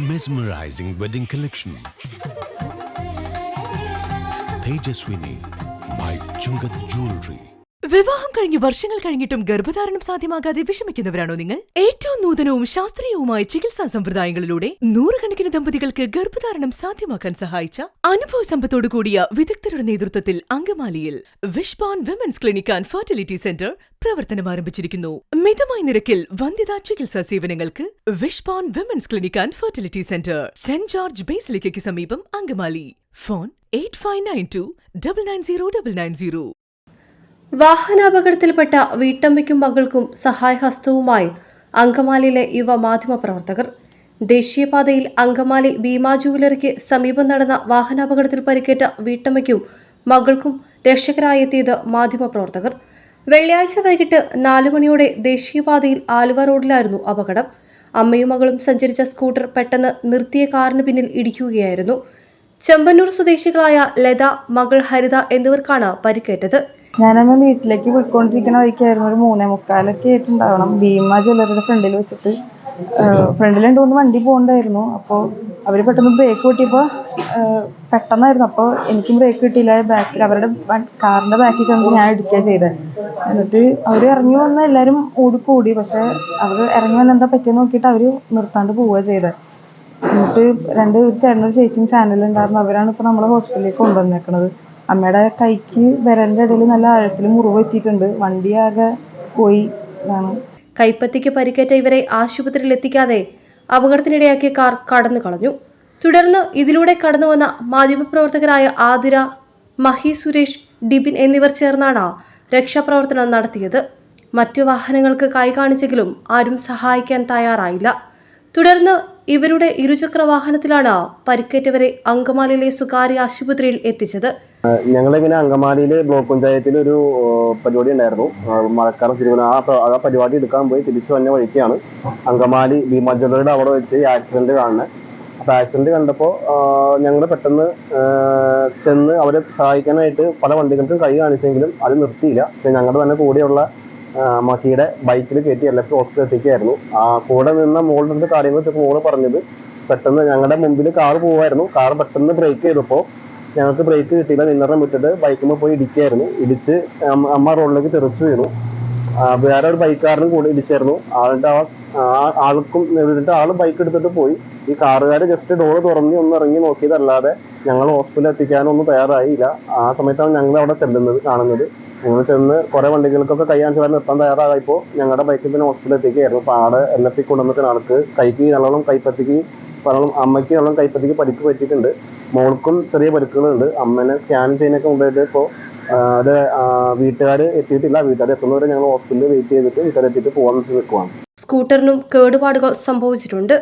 mesmerizing wedding collection. Tejaswini by Chungath Jewelry. വിവാഹം കഴിഞ്ഞ് വർഷങ്ങൾ കഴിഞ്ഞിട്ടും ഗർഭധാരണം സാധ്യമാകാതെ വിഷമിക്കുന്നവരാണോ നിങ്ങൾ ഏറ്റവും നൂതനവും ശാസ്ത്രീയവുമായ ചികിത്സാ സമ്പ്രദായങ്ങളിലൂടെ നൂറുകണക്കിന് ദമ്പതികൾക്ക് ഗർഭധാരണം സാധ്യമാക്കാൻ സഹായിച്ച അനുഭവ സമ്പത്തോടു കൂടിയ വിദഗ്ധരുടെ നേതൃത്വത്തിൽ അങ്കമാലിയിൽ വിഷ്പാൻ women's clinic and fertility centre പ്രവർത്തനം ആരംഭിച്ചിരിക്കുന്നു മിതമായ നിരക്കിൽ വന്ധ്യതാ ചികിത്സാ സേവനങ്ങൾക്ക് വിഷ്പോൺ women's clinic and fertility centre saint George ബേസിലിക്കയ്ക്ക് സമീപം Angamaly. Phone eight five nine two double nine zero double nine zero വാഹനാപകടത്തിൽപ്പെട്ട വീട്ടമ്മയ്ക്കും മകൾക്കും സഹായഹസ്തവുമായി അങ്കമാലിയിലെ യുവ മാധ്യമപ്രവർത്തകർ ദേശീയപാതയിൽ അങ്കമാലി ഭീമാ ജുവലറിക്ക് സമീപം നടന്ന വാഹനാപകടത്തിൽ പരിക്കേറ്റ വീട്ടമ്മയ്ക്കും മകൾക്കും രക്ഷകരായെത്തിയത് മാധ്യമപ്രവർത്തകർ മാധ്യമപ്രവർത്തകർ വെള്ളിയാഴ്ച വൈകിട്ട് നാലു മണിയോടെ ദേശീയപാതയിൽ ആലുവ റോഡിലായിരുന്നു അപകടം. അമ്മയും മകളും സഞ്ചരിച്ച സ്കൂട്ടർ പെട്ടെന്ന് നിർത്തിയ കാറിന് പിന്നിൽ ഇടിക്കുകയായിരുന്നു. ചെമ്പന്നൂർ സ്വദേശികളായ ലത മകൾ ഹരിത എന്നിവർക്കാണ് പരിക്കേറ്റത്. ഞാനന്ന് വീട്ടിലേക്ക് പോയിക്കൊണ്ടിരിക്കുന്ന വഴിക്കായിരുന്നു ഒരു മൂന്നേ മുക്കാലൊക്കെ ആയിട്ടുണ്ടാവണം. ഭീമ ജ്വല്ലറിയുടെ ഫ്രണ്ടിൽ വെച്ചിട്ട് ഫ്രണ്ടിൽ രണ്ട് മൂന്ന് വണ്ടി പോകണ്ടായിരുന്നു. അപ്പോൾ അവർ പെട്ടെന്ന് ബ്രേക്ക് കിട്ടിയപ്പോൾ പെട്ടെന്നായിരുന്നു. അപ്പോൾ എനിക്കും ബ്രേക്ക് കിട്ടിയില്ല. ബാക്കിൽ അവരുടെ കാറിന്റെ കാറിന്റെ ബാക്കിൽ ചെന്ന് ഞാൻ ഇടിക്കുക ചെയ്തത് എന്നിട്ട് അവർ ഇറങ്ങി വന്ന എല്ലാവരും ഓടിക്കൂടി. പക്ഷെ അവർ ഇറങ്ങി വന്ന എന്താ പറ്റിയെന്ന് നോക്കിയിട്ട് അവർ നിർത്താണ്ട് പോവുക ചെയ്തത് എന്നിട്ട് രണ്ട് ചേട്ടനൊരു ചേട്ടനും ചേച്ചിയും ചാനലുണ്ടായിരുന്നു അവരാണ് ഇപ്പോൾ നമ്മളെ ഹോസ്പിറ്റലിലേക്ക് കൊണ്ടുവന്നേക്കണത്. അമ്മയുടെ കൈക്ക് വിരലിന്റെ ഇടയിൽ നല്ല ആഴത്തിൽ മുറിവ് പറ്റിയിട്ടുണ്ട്. വണ്ടി ആകെ പോയി. ഇതാണ് കൈപ്പത്തിക്ക് പരിക്കേറ്റ ഇവരെ ആശുപത്രിയിൽ എത്തിക്കാതെ അപകടത്തിനിടയാക്കിയ കാർ കടന്നു കളഞ്ഞു. തുടർന്ന് ഇതിലൂടെ കടന്നുവന്ന മാധ്യമപ്രവർത്തകരായ ആതിര മഹി സുരേഷ് ഡിബിൻ എന്നിവർ ചേർന്നാണ് രക്ഷാപ്രവർത്തനം നടത്തിയത്. മറ്റു വാഹനങ്ങൾക്ക് കൈ കാണിച്ചെങ്കിലും ആരും സഹായിക്കാൻ തയ്യാറായില്ല. തുടർന്ന് ഇവരുടെ ഇരുചക്ര വാഹനത്തിലാണ് പരിക്കേറ്റവരെ അങ്കമാലിയിലെ സ്വകാര്യ ആശുപത്രിയിൽ എത്തിച്ചത്. ഞങ്ങളിങ്ങനെ അങ്കമാലിയിലെ ബ്ലോക്ക് പഞ്ചായത്തിൽ ഒരു പരിപാടി ഉണ്ടായിരുന്നു. മഴക്കാലം തിരുവന ആ ആ പരിപാടി എടുക്കാൻ പോയി തിരിച്ചു വന്ന വഴിക്കാണ് അങ്കമാലി ഭീമ അവിടെ വെച്ച് ഈ ആക്സിഡന്റ് കാണുന്നത് അപ്പൊ ആക്സിഡന്റ് കണ്ടപ്പോൾ ഞങ്ങൾ പെട്ടെന്ന് ചെന്ന് അവരെ സഹായിക്കാനായിട്ട് പല വണ്ടികൾക്കും കൈ കാണിച്ചെങ്കിലും അത് നിർത്തിയില്ല. പിന്നെ ഞങ്ങളുടെ തന്നെ കൂടെയുള്ള മഹിയുടെ ബൈക്കിൽ കയറ്റി എൽ ഹോസ്പിറ്റലിൽ എത്തിക്കായിരുന്നു ആ കൂടെ നിന്ന മോളുടെ അടുത്ത് കാര്യങ്ങൾ വെച്ചപ്പോൾ മോൾ പറഞ്ഞത് പെട്ടെന്ന് ഞങ്ങളുടെ മുമ്പിൽ കാർ പോവായിരുന്നു. കാർ പെട്ടെന്ന് ബ്രേക്ക് ചെയ്തപ്പോൾ ഞങ്ങൾക്ക് ബ്രേക്ക് കിട്ടിയില്ല. നിന്നറിഞ്ഞം വിട്ടിട്ട് ബൈക്കുമ്പോൾ പോയി ഇടിക്കായിരുന്നു. ഇടിച്ച് അമ്മ- റോഡിലേക്ക് തെറിച്ചു വീണു. വേറെ ഒരു ബൈക്കാരനും കൂടെ ഇടിച്ചായിരുന്നു. ആളുടെ ആൾക്കും എന്നിട്ട് ആൾ ബൈക്ക് എടുത്തിട്ട് പോയി. ഈ കാറുകാർ ജസ്റ്റ് ഡോർ തുറന്ന് ഒന്ന് ഇറങ്ങി നോക്കിയതല്ലാതെ ഞങ്ങൾ ഹോസ്പിറ്റലിൽ എത്തിക്കാനൊന്നും തയ്യാറായില്ല. ആ സമയത്താണ് ഞങ്ങൾ അവിടെ ചെല്ലുന്നത് കാണുന്നത്. ഞങ്ങൾ ചെന്ന് കുറെ വണ്ടികൾക്കൊക്കെ കൈ കാണിച്ച് വരെ നിർത്താൻ തയ്യാറായപ്പോൾ ഞങ്ങളുടെ ബൈക്കിൽ തന്നെ ഹോസ്പിറ്റലിൽ എത്തിക്കുകയായിരുന്നു. അപ്പോൾ ആടെ എൽ എഫ് കൊണ്ടുവന്നിട്ട് ആൾക്ക് കൈക്ക് നല്ലോണം കൈപ്പത്തിക്ക് നല്ലോണം അമ്മയ്ക്ക് നല്ലോണം കൈപ്പത്തിക്ക് പരിക്ക് പറ്റിയിട്ടുണ്ട്. മോൾക്കും ചെറിയ പരിക്കുകളുണ്ട്. അമ്മനെ സ്കാൻ ചെയ്യുന്നതിനൊക്കെ മുമ്പായിട്ട് ഇപ്പോൾ അത് വീട്ടുകാർ എത്തിയിട്ടില്ല. വീട്ടുകാർ എത്തുന്നവരെ ഞങ്ങൾ ഹോസ്പിറ്റലിൽ വെയിറ്റ് ചെയ്തിട്ട് വീട്ടുകാർ എത്തിയിട്ട് പോകാൻ നിൽക്കുവാണ്. സ്കൂട്ടറിനും കേടുപാടുകൾ സംഭവിച്ചിട്ടുണ്ട്.